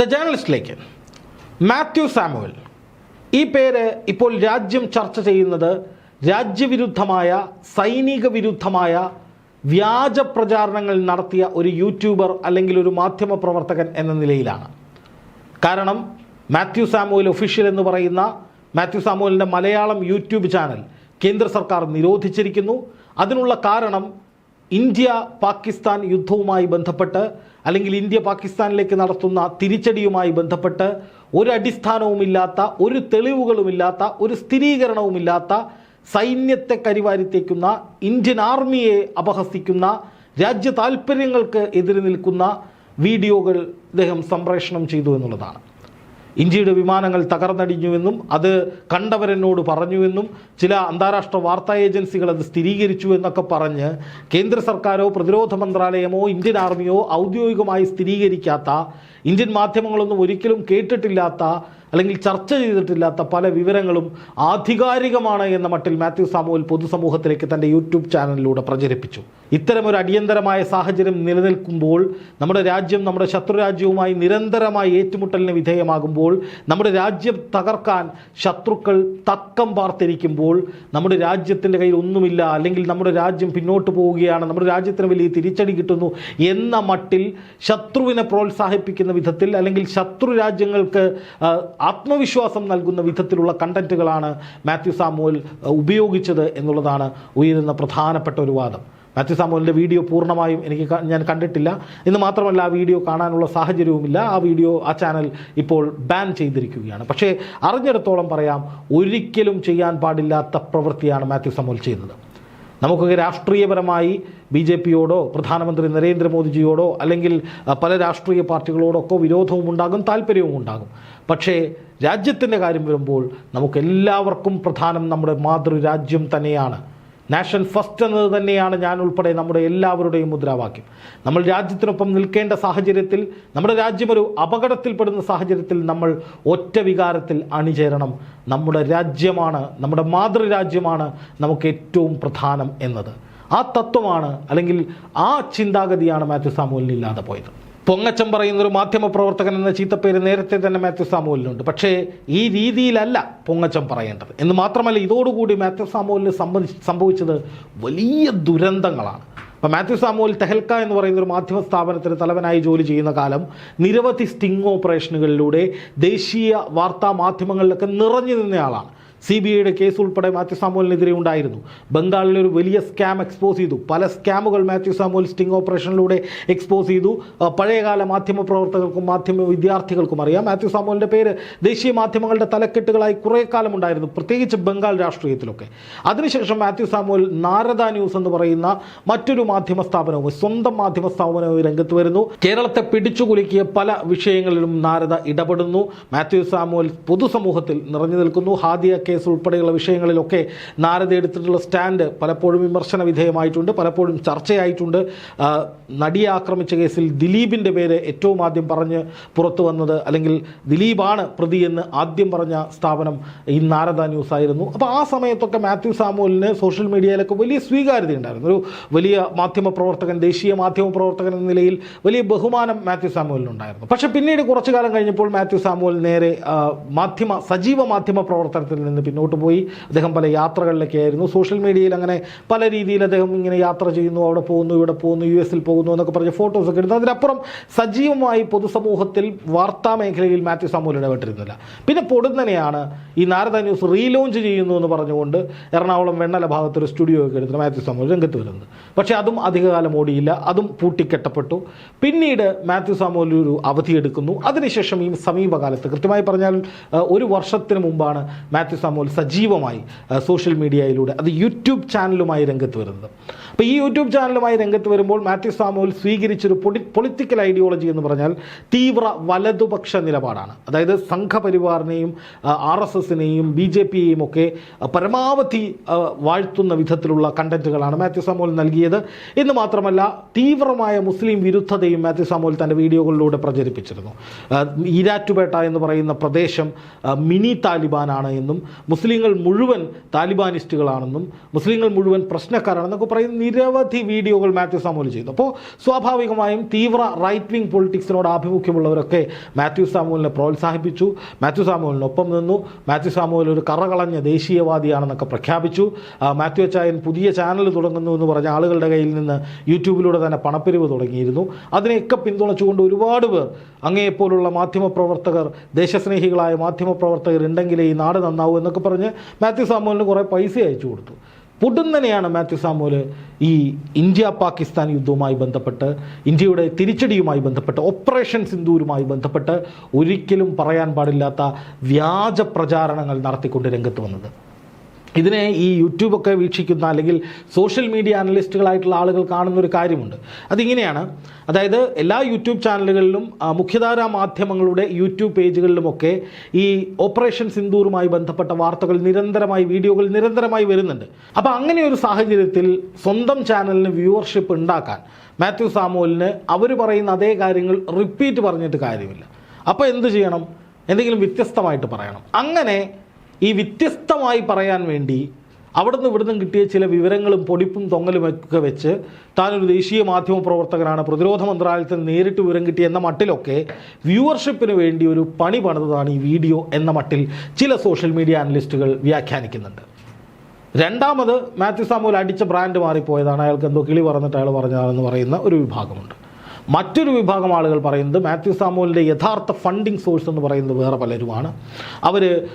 The ജേർണലിസ്റ്റിലേക്ക് Mathew Samuel. ഈ പേര് ഇപ്പോൾ രാജ്യം ചർച്ച ചെയ്യുന്നത് രാജ്യവിരുദ്ധമായ സൈനിക വിരുദ്ധമായ വ്യാജ പ്രചാരണങ്ങൾ നടത്തിയ ഒരു യൂട്യൂബർ അല്ലെങ്കിൽ ഒരു മാധ്യമ പ്രവർത്തകൻ എന്ന നിലയിലാണ്. കാരണം മാത്യു സാമുവൽ ഒഫീഷ്യൽ എന്ന് പറയുന്ന മാത്യു സാമുവലിന്റെ മലയാളം യൂട്യൂബ് ചാനൽ കേന്ദ്ര സർക്കാർ നിരോധിച്ചിരിക്കുന്നു. അതിനുള്ള കാരണം ഇന്ത്യ പാകിസ്ഥാൻ യുദ്ധവുമായി ബന്ധപ്പെട്ട് അല്ലെങ്കിൽ ഇന്ത്യ പാകിസ്ഥാനിലേക്ക് നടത്തുന്ന തിരിച്ചടിയുമായി ബന്ധപ്പെട്ട് ഒരു അടിസ്ഥാനവുമില്ലാത്ത ഒരു തെളിവുകളുമില്ലാത്ത ഒരു സ്ഥിരീകരണവുമില്ലാത്ത സൈന്യത്തെ കരിവാരിത്തേക്കുന്ന ഇന്ത്യൻ ആർമിയെ അപഹസിക്കുന്ന രാജ്യ താൽപ്പര്യങ്ങൾക്ക് എതിരെ നിൽക്കുന്ന വീഡിയോകൾ ഇദ്ദേഹം സംപ്രേഷണം ചെയ്തു എന്നുള്ളതാണ്. ഇന്ത്യയുടെ വിമാനങ്ങൾ തകർന്നടിഞ്ഞുവെന്നും അത് കണ്ടവരെന്നോട് പറഞ്ഞുവെന്നും ചില അന്താരാഷ്ട്ര വാർത്താ ഏജൻസികൾ അത് സ്ഥിരീകരിച്ചു എന്നൊക്കെ പറഞ്ഞ് കേന്ദ്ര സർക്കാരോ പ്രതിരോധ മന്ത്രാലയമോ ഇന്ത്യൻ ആർമിയോ ഔദ്യോഗികമായി സ്ഥിരീകരിക്കാത്ത ഇന്ത്യൻ മാധ്യമങ്ങളൊന്നും ഒരിക്കലും കേട്ടിട്ടില്ലാത്ത അല്ലെങ്കിൽ ചർച്ച ചെയ്തിട്ടില്ലാത്ത പല വിവരങ്ങളും ആധികാരികമാണ് എന്ന മട്ടിൽ മാത്യു സാമുവൽ പൊതുസമൂഹത്തിലേക്ക് തന്റെ യൂട്യൂബ് ചാനലിലൂടെ പ്രചരിപ്പിച്ചു. ഇത്തരമൊരു അടിയന്തരമായ സാഹചര്യം നിലനിൽക്കുമ്പോൾ നമ്മുടെ രാജ്യം നമ്മുടെ ശത്രുരാജ്യവുമായി നിരന്തരമായി ഏറ്റുമുട്ടലിന് വിധേയമാകുമ്പോൾ നമ്മുടെ രാജ്യം തകർക്കാൻ ശത്രുക്കൾ തക്കം പാർത്തിരിക്കുമ്പോൾ നമ്മുടെ രാജ്യത്തിന്റെ കയ്യിൽ ഒന്നുമില്ല അല്ലെങ്കിൽ നമ്മുടെ രാജ്യം പിന്നോട്ട് പോവുകയാണ് നമ്മുടെ രാജ്യത്തിന് വലിയ തിരിച്ചടി കിട്ടുന്നു എന്ന മട്ടിൽ ശത്രുവിനെ പ്രോത്സാഹിപ്പിക്കുന്ന വിധത്തിൽ അല്ലെങ്കിൽ ശത്രു രാജ്യങ്ങൾക്ക് ആത്മവിശ്വാസം നൽകുന്ന വിധത്തിലുള്ള കണ്ടന്റുകളാണ് മാത്യു സാമുവൽ ഉപയോഗിച്ചത് എന്നുള്ളതാണ് ഉയരുന്ന പ്രധാനപ്പെട്ട ഒരു വാദം. മാത്യു സാമുവലിന്റെ വീഡിയോ പൂർണമായും എനിക്ക് ഞാൻ കണ്ടിട്ടില്ല. എന്ന് മാത്രമല്ല ആ വീഡിയോ കാണാനുള്ള സാഹചര്യവുമില്ല. ആ വീഡിയോ ആ ചാനൽ ഇപ്പോൾ ബാൻ ചെയ്തിരിക്കുകയാണ്. പക്ഷേ അറിഞ്ഞിടത്തോളം പറയാം ഒരിക്കലും ചെയ്യാൻ പാടില്ലാത്ത പ്രവൃത്തിയാണ് മാത്യു സാമുവൽ ചെയ്തത് നമുക്കൊക്കെ രാഷ്ട്രീയപരമായി ബി ജെ പിയോടോ പ്രധാനമന്ത്രി നരേന്ദ്രമോദിജിയോടോ അല്ലെങ്കിൽ പല രാഷ്ട്രീയ പാർട്ടികളോടൊക്കെ വിരോധവും ഉണ്ടാകും താല്പര്യവും ഉണ്ടാകും. പക്ഷേ രാജ്യത്തിന്റെ കാര്യം വരുമ്പോൾ നമുക്കെല്ലാവർക്കും പ്രധാനം നമ്മുടെ മാതൃരാജ്യം തന്നെയാണ്. നാഷൻ ഫസ്റ്റ് എന്നത് തന്നെയാണ് ഞാൻ ഉൾപ്പെടെ നമ്മുടെ എല്ലാവരുടെയും മുദ്രാവാക്യം. നമ്മൾ രാജ്യത്തിനൊപ്പം നിൽക്കേണ്ട സാഹചര്യത്തിൽ നമ്മുടെ രാജ്യം ഒരു അപകടത്തിൽപ്പെടുന്ന സാഹചര്യത്തിൽ നമ്മൾ ഒറ്റ വികാരത്തിൽ അണിചേരണം. നമ്മുടെ രാജ്യമാണ് നമ്മുടെ മാതൃരാജ്യമാണ് നമുക്ക് ഏറ്റവും പ്രധാനം എന്നത്. ആ തത്വമാണ് അല്ലെങ്കിൽ ആ ചിന്താഗതിയാണ് മാത്യു സാമൂലിനില്ലാതെ പോയത്. പൊങ്ങച്ചം പറയുന്ന ഒരു മാധ്യമ പ്രവർത്തകൻ എന്ന ചീത്തപ്പേര് നേരത്തെ തന്നെ മാത്യു സാമുവലിനുണ്ട്. പക്ഷേ ഈ രീതിയിലല്ല പൊങ്ങച്ചം പറയേണ്ടത്. എന്ന് മാത്രമല്ല ഇതോടുകൂടി മാത്യു സാമുവലിന് സംബന്ധി സംഭവിച്ചത് വലിയ ദുരന്തങ്ങളാണ്. അപ്പോൾ മാത്യു സാമുവൽ തെഹൽക്ക എന്ന് പറയുന്ന ഒരു മാധ്യമ സ്ഥാപനത്തിന് തലവനായി ജോലി ചെയ്യുന്ന കാലം നിരവധി സ്റ്റിംഗ് ഓപ്പറേഷനുകളിലൂടെ ദേശീയ വാർത്താ മാധ്യമങ്ങളിലൊക്കെ നിറഞ്ഞു നിന്നയാളാണ്. സി ബി ഐയുടെ കേസ് ഉൾപ്പെടെ മാത്യു സാമുവലിനെതിരെ ഉണ്ടായിരുന്നു. ബംഗാളിലെ ഒരു വലിയ സ്കാം എക്സ്പോസ് ചെയ്തു. പല സ്കാമുകൾ മാത്യു സാമുവൽ സ്റ്റിംഗ് ഓപ്പറേഷനിലൂടെ എക്സ്പോസ് ചെയ്തു. പഴയകാല മാധ്യമ പ്രവർത്തകർക്കും മാധ്യമ വിദ്യാർത്ഥികൾക്കും അറിയാം. മാത്യു സാമുവലിന്റെ പേര് ദേശീയ മാധ്യമങ്ങളുടെ തലക്കെട്ടുകളായി കുറേ കാലം ഉണ്ടായിരുന്നു. പ്രത്യേകിച്ച് ബംഗാൾ രാഷ്ട്രീയത്തിലൊക്കെ. അതിനുശേഷം മാത്യു സാമുവൽ നാരദ ന്യൂസ് എന്ന് പറയുന്ന മറ്റൊരു മാധ്യമ സ്ഥാപനവും സ്വന്തം മാധ്യമ സ്ഥാപനവും രംഗത്ത് വരുന്നു. കേരളത്തെ പിടിച്ചുകുലുക്കിയ പല വിഷയങ്ങളിലും നാരദ ഇടപെടുന്നു. മാത്യു സാമുവൽ പൊതുസമൂഹത്തിൽ നിറഞ്ഞു നിൽക്കുന്നു. ഹാദിയ കേസ് ഉൾപ്പെടെയുള്ള വിഷയങ്ങളിലൊക്കെ നാരദ എടുത്തിട്ടുള്ള സ്റ്റാൻഡ് പലപ്പോഴും വിമർശന വിധേയമായിട്ടുണ്ട് പലപ്പോഴും ചർച്ചയായിട്ടുണ്ട്. നടിയെ ആക്രമിച്ച കേസിൽ ദിലീപിന്റെ പേര് ഏറ്റവും ആദ്യം പറഞ്ഞ് പുറത്തു വന്നത് അല്ലെങ്കിൽ ദിലീപാണ് പ്രതി എന്ന് ആദ്യം പറഞ്ഞ സ്ഥാപനം ഈ നാരദ ന്യൂസ് ആയിരുന്നു. അപ്പോൾ ആ സമയത്തൊക്കെ മാത്യു സാമുവലിന് സോഷ്യൽ മീഡിയയിലൊക്കെ വലിയ സ്വീകാര്യത ഉണ്ടായിരുന്നു. ഒരു വലിയ മാധ്യമ പ്രവർത്തകൻ ദേശീയ മാധ്യമ പ്രവർത്തകൻ എന്ന നിലയിൽ വലിയ ബഹുമാനം മാത്യു സാമുവലിനുണ്ടായിരുന്നു പക്ഷേ പിന്നീട് കുറച്ചു കാലം കഴിഞ്ഞപ്പോൾ മാത്യു സാമുവൽ നേരെ മാധ്യമ സജീവ മാധ്യമ പ്രവർത്തനത്തിൽ നിന്ന് പിന്നോട്ട് പോയി. അദ്ദേഹം പല യാത്രകളിലൊക്കെ ആയിരുന്നു സോഷ്യൽ മീഡിയയിൽ അങ്ങനെ പല രീതിയിൽ അദ്ദേഹം ഇങ്ങനെ യാത്ര ചെയ്യുന്നു അവിടെ പോകുന്നു ഇവിടെ പോകുന്നു യു എസിൽ പോകുന്നു എന്നൊക്കെ പറഞ്ഞ് ഫോട്ടോസൊക്കെ എടുത്തു അതിനപ്പുറം സജീവമായി പൊതുസമൂഹത്തിൽ വാർത്താ മേഖലയിൽ മാത്യു സാമൂൽ ഇടപെട്ടിരുന്നില്ല പിന്നെ പൊടുന്നനെയാണ് ഈ നാരദ ന്യൂസ് റീലോഞ്ച് ചെയ്യുന്നു എന്ന് പറഞ്ഞുകൊണ്ട് എറണാകുളം വെണ്ണല ഭാഗത്തൊരു സ്റ്റുഡിയോ ഒക്കെ എടുത്തു മാത്യു സാമൂൽ രംഗത്ത് വരുന്നത്. പക്ഷേ അതും അധികകാലം ഓടിയില്ല അതും പൂട്ടിക്കെട്ടപ്പെട്ടു. പിന്നീട് മാത്യു സാമൂൽ ഒരു അവധിയെടുക്കുന്നു അതിനുശേഷം ഈ സമീപകാലത്ത് കൃത്യമായി പറഞ്ഞാൽ ഒരു വർഷത്തിന് മുമ്പാണ് മാത്യു സാമുവൽ സജീവമായി സോഷ്യൽ മീഡിയയിലൂടെ അത് യൂട്യൂബ് ചാനലുമായി രംഗത്ത് വരുന്നത്. അപ്പോൾ ഈ യൂട്യൂബ് ചാനലുമായി രംഗത്ത് വരുമ്പോൾ മാത്യു സാമുവൽ സ്വീകരിച്ചൊരു പൊളി പൊളിറ്റിക്കൽ ഐഡിയോളജി എന്ന് പറഞ്ഞാൽ തീവ്ര വലതുപക്ഷ നിലപാടാണ്. അതായത് സംഘപരിവാറിനെയും ആർ എസ് എസിനെയും ബി ജെ പിയെയും ഒക്കെ പരമാവധി വാഴ്ത്തുന്ന വിധത്തിലുള്ള കണ്ടന്റുകളാണ് മാത്യു സാമുവൽ നൽകിയത്. എന്ന് മാത്രമല്ല തീവ്രമായ മുസ്ലിം വിരുദ്ധതയും മാത്യു സാമുവൽ തന്റെ വീഡിയോകളിലൂടെ പ്രചരിപ്പിച്ചിരുന്നു. ഈരാറ്റുപേട്ട എന്ന് പറയുന്ന പ്രദേശം മിനി താലിബാനാണ് എന്നും മുസ്ലിങ്ങൾ മുഴുവൻ താലിബാനിസ്റ്റുകളാണെന്നും മുസ്ലിങ്ങൾ മുഴുവൻ പ്രശ്നക്കാരാണെന്നൊക്കെ പറയുന്ന നിരവധി വീഡിയോകൾ മാത്യു സാമുവൽ ചെയ്തു അപ്പോൾ സ്വാഭാവികമായും തീവ്ര റൈറ്റ് വിങ് പൊളിറ്റിക്സിനോട് ആഭിമുഖ്യമുള്ളവരൊക്കെ മാത്യു സാമുവലിനെ പ്രോത്സാഹിപ്പിച്ചു മാത്യു സാമുവലിനൊപ്പം നിന്നു മാത്യു സാമുവൽ ഒരു കറകളഞ്ഞ ദേശീയവാദിയാണെന്നൊക്കെ പ്രഖ്യാപിച്ചു. മാത്യു അച്ചായൻ പുതിയ ചാനൽ തുടങ്ങുന്നു എന്ന് പറഞ്ഞ ആളുകളുടെ കയ്യിൽ നിന്ന് യൂട്യൂബിലൂടെ തന്നെ പണപ്പിരിവ് തുടങ്ങിയിരുന്നു. അതിനെയൊക്കെ പിന്തുണച്ചുകൊണ്ട് ഒരുപാട് പേർ അങ്ങേയെപ്പോലുള്ള മാധ്യമപ്രവർത്തകർ ദേശസ്നേഹികളായ മാധ്യമപ്രവർത്തകർ ഉണ്ടെങ്കിലേ ഈ നാട് നന്നാവൂ എന്നൊക്കെ പറഞ്ഞ് മാത്യു സാമുവലിന് കുറേ പൈസ അയച്ചു കൊടുത്തു. പൊടുന്നനെയാണ് മാത്യു സാമുവൽ ഈ ഇന്ത്യ പാകിസ്ഥാൻ യുദ്ധവുമായി ബന്ധപ്പെട്ട് ഇന്ത്യയുടെ തിരിച്ചടിയുമായി ബന്ധപ്പെട്ട് ഓപ്പറേഷൻ സിന്ധൂരുമായി ബന്ധപ്പെട്ട് ഒരിക്കലും പറയാൻ പാടില്ലാത്ത വ്യാജ പ്രചാരണങ്ങൾ നടത്തിക്കൊണ്ട് രംഗത്ത് വന്നത്. ഇതിനെ ഈ യൂട്യൂബൊക്കെ വീക്ഷിക്കുന്ന അല്ലെങ്കിൽ സോഷ്യൽ മീഡിയ അനലിസ്റ്റുകളായിട്ടുള്ള ആളുകൾ കാണുന്ന ഒരു കാര്യമുണ്ട്. അതിങ്ങനെയാണ്. അതായത് എല്ലാ യൂട്യൂബ് ചാനലുകളിലും മുഖ്യധാര മാധ്യമങ്ങളുടെ യൂട്യൂബ് പേജുകളിലുമൊക്കെ ഈ ഓപ്പറേഷൻ സിന്ദൂറുമായി ബന്ധപ്പെട്ട വാർത്തകൾ നിരന്തരമായി വീഡിയോകൾ നിരന്തരമായി വരുന്നുണ്ട്. അപ്പോൾ അങ്ങനെ ഒരു സാഹചര്യത്തിൽ സ്വന്തം ചാനലിന് വ്യൂവർഷിപ്പ് ഉണ്ടാക്കാൻ മാത്യു സാമുവലിന് അവർ പറയുന്ന അതേ കാര്യങ്ങൾ റിപ്പീറ്റ് പറഞ്ഞിട്ട് കാര്യമില്ല. അപ്പോൾ എന്ത് ചെയ്യണം? എന്തെങ്കിലും വ്യത്യസ്തമായിട്ട് പറയണം. അങ്ങനെ ഈ വ്യത്യസ്തമായി പറയാൻ വേണ്ടി അവിടുന്ന് ഇവിടുന്ന് കിട്ടിയ ചില വിവരങ്ങളും പൊടിപ്പും തൊങ്ങലും ഒക്കെ വെച്ച് താനൊരു ദേശീയ മാധ്യമ പ്രവർത്തകനാണ്. പ്രതിരോധ മന്ത്രാലയത്തിൽ നേരിട്ട് വിവരം കിട്ടി എന്ന മട്ടിലൊക്കെ വ്യൂവർഷിപ്പിന് വേണ്ടി ഒരു പണി പണിതാണ് ഈ വീഡിയോ എന്ന മട്ടിൽ ചില സോഷ്യൽ മീഡിയ അനലിസ്റ്റുകൾ വ്യാഖ്യാനിക്കുന്നുണ്ട്. രണ്ടാമത് മാത്യു സാമുവൽ അടിച്ച ബ്രാൻഡ് മാറിപ്പോയതാണ്. അയാൾക്ക് എന്തോ കിളി പറഞ്ഞിട്ട് അയാൾ പറഞ്ഞതാണെന്ന് പറയുന്ന ഒരു വിഭാഗമുണ്ട്. മറ്റൊരു വിഭാഗം ആളുകൾ പറയുന്നത് മാത്യു സാമുവലിന്റെ യഥാർത്ഥ ഫണ്ടിങ് സോഴ്സ് എന്ന് പറയുന്നത് വേറെ പലരുമാണ്. അവർ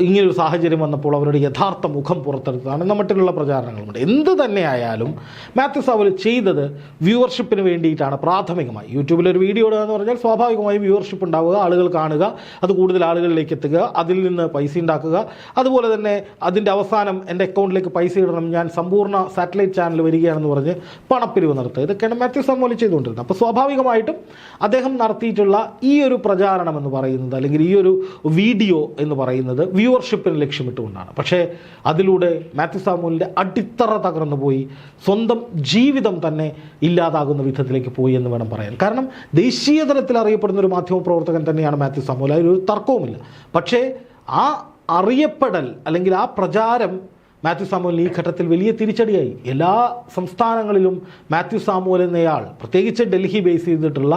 ഇങ്ങനൊരു സാഹചര്യം വന്നപ്പോൾ അവരുടെ യഥാർത്ഥ മുഖം പുറത്തെടുത്തതാണ്. എന്ന മറ്റുള്ള പ്രചാരണങ്ങളുണ്ട് എന്ത് തന്നെയായാലും മാത്യു സാമുവൽ ചെയ്തത് വ്യൂവർഷിപ്പിന് വേണ്ടിയിട്ടാണ് പ്രാഥമികമായി. യൂട്യൂബിൽ ഒരു വീഡിയോ ഇടുക എന്ന് പറഞ്ഞാൽ സ്വാഭാവികമായും വ്യൂവർഷിപ്പ് ഉണ്ടാവുക ആളുകൾ കാണുക അത് കൂടുതൽ ആളുകളിലേക്ക് എത്തുക അതിൽ നിന്ന് പൈസ ഉണ്ടാക്കുക. അതുപോലെ തന്നെ അതിന്റെ അവസാനം എന്റെ അക്കൗണ്ടിലേക്ക് പൈസ ഇടണം ഞാൻ സമ്പൂർണ സാറ്റലൈറ്റ് ചാനൽ വരികയാണെന്ന് പറഞ്ഞ് പണപ്പിരിവ് നടത്തുക. ഇതൊക്കെയാണ് മാത്യു സാമുവൽ ചെയ്തുകൊണ്ടിരുന്നത്. സ്വാഭാവികമായിട്ടും അദ്ദേഹം നടത്തിയിട്ടുള്ള ഈ ഒരു പ്രചാരണം എന്ന് പറയുന്നത് അല്ലെങ്കിൽ ഈ ഒരു വീഡിയോ എന്ന് പറയുന്നത് വ്യൂവർഷിപ്പിന് ലക്ഷ്യമിട്ടുകൊണ്ടാണ്. പക്ഷേ അതിലൂടെ മാത്യു സാമൂലിന്റെ അടിത്തറ തകർന്നു പോയി. സ്വന്തം ജീവിതം തന്നെ ഇല്ലാതാകുന്ന വിധത്തിലേക്ക് പോയി എന്ന് വേണം പറയാൻ. കാരണം ദേശീയ തലത്തിൽ അറിയപ്പെടുന്ന ഒരു മാധ്യമ പ്രവർത്തകൻ തന്നെയാണ് മാത്യു സാമൂൽ അതിലൊരു തർക്കവുമില്ല. പക്ഷേ ആ അറിയപ്പെടൽ അല്ലെങ്കിൽ ആ പ്രചാരം മാത്യു സാമുവലിന് ഈ ഘട്ടത്തിൽ വലിയ തിരിച്ചടിയായി. എല്ലാ സംസ്ഥാനങ്ങളിലും മാത്യു സാമുവൽ എന്നയാൾ പ്രത്യേകിച്ച് ഡൽഹി ബേസ് ചെയ്തിട്ടുള്ള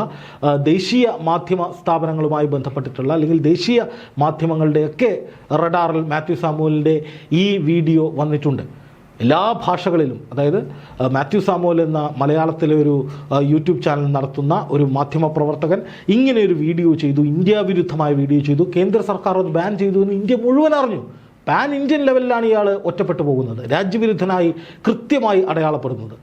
ദേശീയ മാധ്യമ സ്ഥാപനങ്ങളുമായി ബന്ധപ്പെട്ടിട്ടുള്ള അല്ലെങ്കിൽ ദേശീയ മാധ്യമങ്ങളുടെയൊക്കെ റഡാറിൽ മാത്യു സാമുവലിന്റെ ഈ വീഡിയോ വന്നിട്ടുണ്ട്. എല്ലാ ഭാഷകളിലും അതായത് മാത്യു സാമുവൽ എന്ന മലയാളത്തിലെ ഒരു യൂട്യൂബ് ചാനൽ നടത്തുന്ന ഒരു മാധ്യമ പ്രവർത്തകൻ ഇങ്ങനെ ഒരു വീഡിയോ ചെയ്തു ഇന്ത്യ വിരുദ്ധമായ വീഡിയോ ചെയ്തു കേന്ദ്ര സർക്കാർ അത് ബാൻ ചെയ്തു എന്ന് ഇന്ത്യ മുഴുവൻ അറിഞ്ഞു. പാൻ ഇന്ത്യൻ ലെവലിലാണ് ഇയാൾ ഒറ്റപ്പെട്ടു പോകുന്നത്. രാജ്യവിരുദ്ധനായി കൃത്യമായി അടയാളപ്പെടുന്നത്.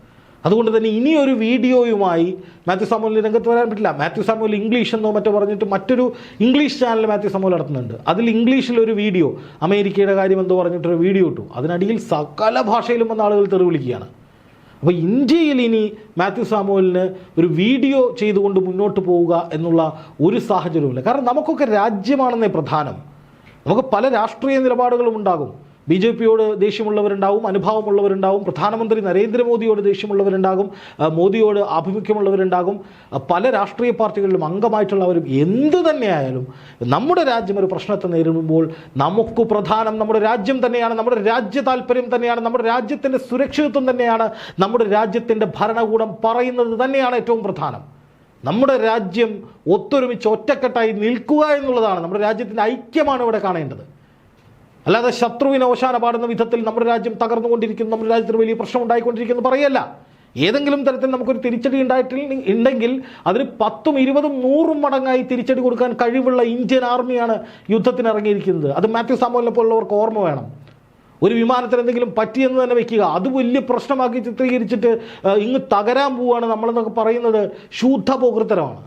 അതുകൊണ്ട് തന്നെ ഇനിയൊരു വീഡിയോയുമായി മാത്യു സാമുവലിന് രംഗത്ത് വരാൻ പറ്റില്ല. മാത്യു സാമുവൽ ഇംഗ്ലീഷ് എന്നോ മറ്റോ പറഞ്ഞിട്ട് മറ്റൊരു ഇംഗ്ലീഷ് ചാനൽ മാത്യു സാമുവൽ നടത്തുന്നുണ്ട്. അതിൽ ഇംഗ്ലീഷിലൊരു വീഡിയോ അമേരിക്കയുടെ കാര്യം എന്തോ പറഞ്ഞിട്ടൊരു വീഡിയോ ഇട്ടു. അതിനടിയിൽ സകല ഭാഷയിലും വന്ന ആളുകൾ തെറി വിളിക്കുകയാണ്. അപ്പോൾ ഇന്ത്യയിൽ ഇനി മാത്യു സാമുവലിന് ഒരു വീഡിയോ ചെയ്തുകൊണ്ട് മുന്നോട്ട് പോവുക എന്നുള്ള ഒരു സാഹചര്യവുമില്ല. കാരണം നമുക്കൊക്കെ രാജ്യമാണെന്നേ പ്രധാനം. നമുക്ക് പല രാഷ്ട്രീയ നിലപാടുകളും ഉണ്ടാകും. ബി ജെ പിയോട് ദേഷ്യമുള്ളവരുണ്ടാവും അനുഭാവമുള്ളവരുണ്ടാവും പ്രധാനമന്ത്രി നരേന്ദ്രമോദിയോട് ദേഷ്യമുള്ളവരുണ്ടാകും മോദിയോട് ആഭിമുഖ്യമുള്ളവരുണ്ടാകും. പല രാഷ്ട്രീയ പാർട്ടികളിലും അംഗമായിട്ടുള്ളവരും എന്തു തന്നെയായാലും നമ്മുടെ രാജ്യം ഒരു പ്രശ്നത്തെ നേരിടുമ്പോൾ നമുക്ക് പ്രധാനം നമ്മുടെ രാജ്യം തന്നെയാണ് നമ്മുടെ രാജ്യ താല്പര്യം തന്നെയാണ് നമ്മുടെ രാജ്യത്തിന്റെ സുരക്ഷിതത്വം തന്നെയാണ് നമ്മുടെ രാജ്യത്തിന്റെ ഭരണകൂടം പറയുന്നത് തന്നെയാണ് ഏറ്റവും പ്രധാനം. നമ്മുടെ രാജ്യം ഒത്തൊരുമിച്ച് ഒറ്റക്കെട്ടായി നിൽക്കുക എന്നുള്ളതാണ്. നമ്മുടെ രാജ്യത്തിന്റെ ഐക്യമാണ് ഇവിടെ കാണേണ്ടത്. അല്ലാതെ ശത്രുവിനെ ഓശാന പാടുന്ന വിധത്തിൽ നമ്മുടെ രാജ്യം തകർന്നുകൊണ്ടിരിക്കുന്നു നമ്മുടെ രാജ്യത്തിന് വലിയ പ്രശ്നം ഉണ്ടായിക്കൊണ്ടിരിക്കുന്നു പറയല്ല. ഏതെങ്കിലും തരത്തിൽ നമുക്കൊരു തിരിച്ചടി ഉണ്ടായിട്ടില്ല ഉണ്ടെങ്കിൽ അതിന് പത്തും ഇരുപതും നൂറും മടങ്ങായി തിരിച്ചടി കൊടുക്കാൻ കഴിവുള്ള ഇന്ത്യൻ ആർമിയാണ് യുദ്ധത്തിന് ഇറങ്ങിയിരിക്കുന്നത്. അത് മാത്യു സാമോലിനെ പോലുള്ളവർക്ക് ഓർമ്മ വേണം. ഒരു വിമാനത്തിന് എന്തെങ്കിലും പറ്റിയെന്ന് തന്നെ വെക്കുക. അത് വലിയ പ്രശ്നമാക്കി ചിത്രീകരിച്ചിട്ട് ഇങ്ങ് തകരാൻ പോവുകയാണ് നമ്മളെന്നൊക്കെ പറയുന്നത് ശുദ്ധ പോകൃത്തരമാണ്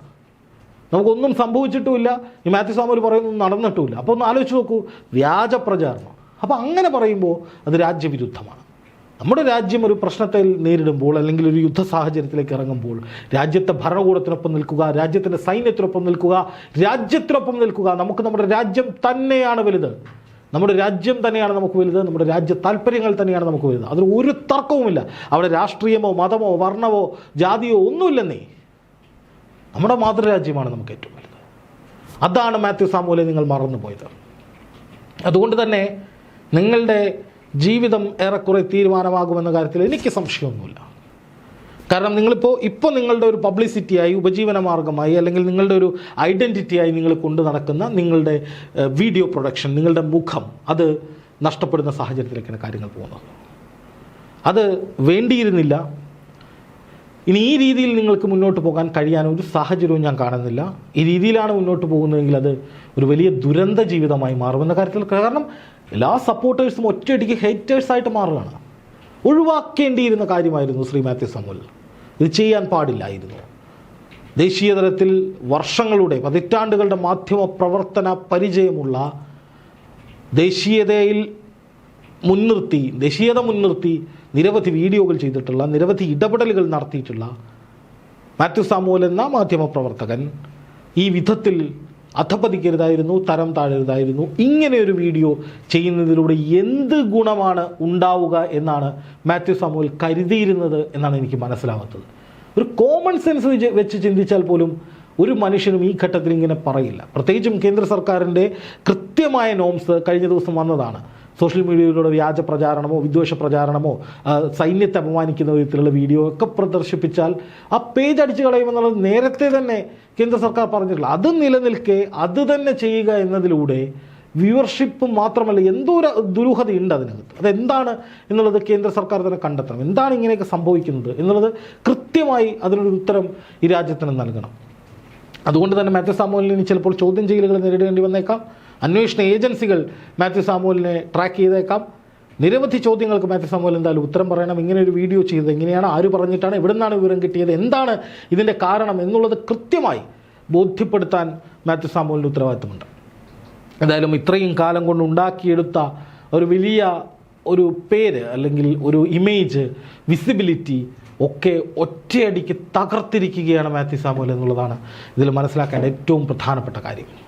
നമുക്കൊന്നും സംഭവിച്ചിട്ടുമില്ല. ഈ മാത്യു സാമുവൽ പറയുന്നത് നടന്നിട്ടുമില്ല. അപ്പോൾ ഒന്ന് ആലോചിച്ച് നോക്കൂ. വ്യാജ പ്രചാരണം. അപ്പോൾ അങ്ങനെ പറയുമ്പോൾ അത് രാജ്യവിരുദ്ധമാണ്. നമ്മുടെ രാജ്യം ഒരു പ്രശ്നത്തെ നേരിടുമ്പോൾ അല്ലെങ്കിൽ ഒരു യുദ്ധ സാഹചര്യത്തിലേക്ക് ഇറങ്ങുമ്പോൾ രാജ്യത്തെ ഭരണകൂടത്തിനൊപ്പം നിൽക്കുക രാജ്യത്തിന്റെ സൈന്യത്തിനൊപ്പം നിൽക്കുക രാജ്യത്തിനൊപ്പം നിൽക്കുക നമുക്ക് നമ്മുടെ രാജ്യം തന്നെയാണ് വലുത്. നമ്മുടെ രാജ്യം തന്നെയാണ് നമുക്ക് വലുത് നമ്മുടെ രാജ്യ താല്പര്യങ്ങൾ തന്നെയാണ് നമുക്ക് വലുത്. അതിൽ ഒരു തർക്കവുമില്ല. അവിടെ രാഷ്ട്രീയമോ മതമോ വർണമോ ജാതിയോ ഒന്നുമില്ലെന്നേ. നമ്മുടെ മാതൃരാജ്യമാണ് നമുക്ക് ഏറ്റവും വലുത്. അതാണ് മാത്യു സാമൂലെ നിങ്ങൾ മറന്നുപോയത്. അതുകൊണ്ട് തന്നെ നിങ്ങളുടെ ജീവിതം ഏറെക്കുറെ തീരുമാനമാകുമെന്ന കാര്യത്തിൽ എനിക്ക് സംശയമൊന്നുമില്ല. കാരണം നിങ്ങളിപ്പോൾ ഇപ്പോൾ നിങ്ങളുടെ ഒരു പബ്ലിസിറ്റിയായി ഉപജീവന മാർഗമായി അല്ലെങ്കിൽ നിങ്ങളുടെ ഒരു ഐഡന്റിറ്റിയായി നിങ്ങൾ കൊണ്ടു നടക്കുന്ന നിങ്ങളുടെ വീഡിയോ പ്രൊഡക്ഷൻ നിങ്ങളുടെ മുഖം അത് നഷ്ടപ്പെടുന്ന സാഹചര്യത്തിലേക്കാണ് കാര്യങ്ങൾ പോകുന്നത്. അത് വേണ്ടിയിരുന്നില്ല. ഇനി ഈ രീതിയിൽ നിങ്ങൾക്ക് മുന്നോട്ട് പോകാൻ കഴിയാൻ ഒരു സാഹചര്യവും ഞാൻ കാണുന്നില്ല. ഈ രീതിയിലാണ് മുന്നോട്ട് പോകുന്നതെങ്കിൽ അത് ഒരു വലിയ ദുരന്ത ജീവിതമായി മാറുമെന്ന കാര്യത്തിൽ കാരണം എല്ലാ സപ്പോർട്ടേഴ്സും ഒറ്റയടിക്ക് ഹേറ്റേഴ്സായിട്ട് മാറുകയാണ്. ഒഴിവാക്കേണ്ടിയിരുന്ന കാര്യമായിരുന്നു ശ്രീ മാത്യു സമൂൽ ഇത് ചെയ്യാൻ പാടില്ലായിരുന്നു. ദേശീയ തലത്തിൽ വർഷങ്ങളുടെ പതിറ്റാണ്ടുകളുടെ മാധ്യമ പ്രവർത്തന പരിചയമുള്ള ദേശീയതയിൽ മുൻനിർത്തി ദേശീയത മുൻനിർത്തി നിരവധി വീഡിയോകൾ ചെയ്തിട്ടുള്ള നിരവധി ഇടപെടലുകൾ നടത്തിയിട്ടുള്ള മാത്യു സാമുവൽ എന്ന മാധ്യമപ്രവർത്തകൻ ഈ വിധത്തിൽ അധപ്പതിക്കരുതായിരുന്നു തരം താഴരുതായിരുന്നു. ഇങ്ങനെ ഒരു വീഡിയോ ചെയ്യുന്നതിലൂടെ എന്ത് ഗുണമാണ് ഉണ്ടാവുക എന്നാണ് മാത്യു സാമുവൽ കരുതിയിരുന്നത് എന്നാണ് എനിക്ക് മനസ്സിലാവാത്തത് ഒരു കോമൺ സെൻസ് വെച്ച് ചിന്തിച്ചാൽ പോലും ഒരു മനുഷ്യനും ഈ ഘട്ടത്തിൽ ഇങ്ങനെ പറയില്ല. പ്രത്യേകിച്ചും കേന്ദ്ര സർക്കാരിന്റെ കൃത്യമായ നോംസ് കഴിഞ്ഞ ദിവസം വന്നതാണ്. സോഷ്യൽ മീഡിയയിലൂടെ വ്യാജ പ്രചാരണമോ വിദ്വേഷ പ്രചാരണമോ സൈന്യത്തെ അപമാനിക്കുന്ന വിധത്തിലുള്ള വീഡിയോ ഒക്കെ പ്രദർശിപ്പിച്ചാൽ ആ പേജ് അടിച്ചു കളയുമെന്നുള്ളത് നേരത്തെ തന്നെ കേന്ദ്ര സർക്കാർ പറഞ്ഞിട്ടില്ല അത് നിലനിൽക്കെ അത് തന്നെ ചെയ്യുക എന്നതിലൂടെ വ്യൂവർഷിപ്പ് മാത്രമല്ല എന്തോ ഒരു ദുരൂഹതയുണ്ട് അതിനകത്ത്. അതെന്താണ് എന്നുള്ളത് കേന്ദ്ര സർക്കാർ തന്നെ കണ്ടെത്തണം. എന്താണ് ഇങ്ങനെയൊക്കെ സംഭവിക്കുന്നത് എന്നുള്ളത് കൃത്യമായി അതിനൊരു ഉത്തരം ഈ രാജ്യത്തിന് നൽകണം. അതുകൊണ്ട് തന്നെ മാത്യു സാമുവലിന് ചിലപ്പോൾ ചോദ്യം ചെയ്യലുകൾ നേരിടേണ്ടി വന്നേക്കാം. അന്വേഷണ ഏജൻസികൾ മാത്യു സാമുവലിനെ ട്രാക്ക് ചെയ്തേക്കാം. നിരവധി ചോദ്യങ്ങൾക്ക് മാത്യു സാമുവൽ എന്തായാലും ഉത്തരം പറയണം. ഇങ്ങനെ ഒരു വീഡിയോ ചെയ്തത് എങ്ങനെയാണ്? ആര് പറഞ്ഞിട്ടാണ്? എവിടെ നിന്നാണ് വിവരം കിട്ടിയത്? എന്താണ് ഇതിന്റെ കാരണം എന്നുള്ളത് കൃത്യമായി ബോധ്യപ്പെടുത്താൻ മാത്യു സാമുവലിന്റെ ഉത്തരവാദിത്തമുണ്ട്. എന്തായാലും ഇത്രയും കാലം കൊണ്ട് ഉണ്ടാക്കിയെടുത്ത ഒരു വലിയ ഒരു പേര് അല്ലെങ്കിൽ ഒരു ഇമേജ് വിസിബിലിറ്റി ഒക്കെ ഒറ്റയടിക്ക് തകർത്തിരിക്കുകയാണ് മാത്യു സാമുവൽ എന്നുള്ളതാണ് ഇതിൽ മനസ്സിലാക്കേണ്ട ഏറ്റവും പ്രധാനപ്പെട്ട കാര്യം.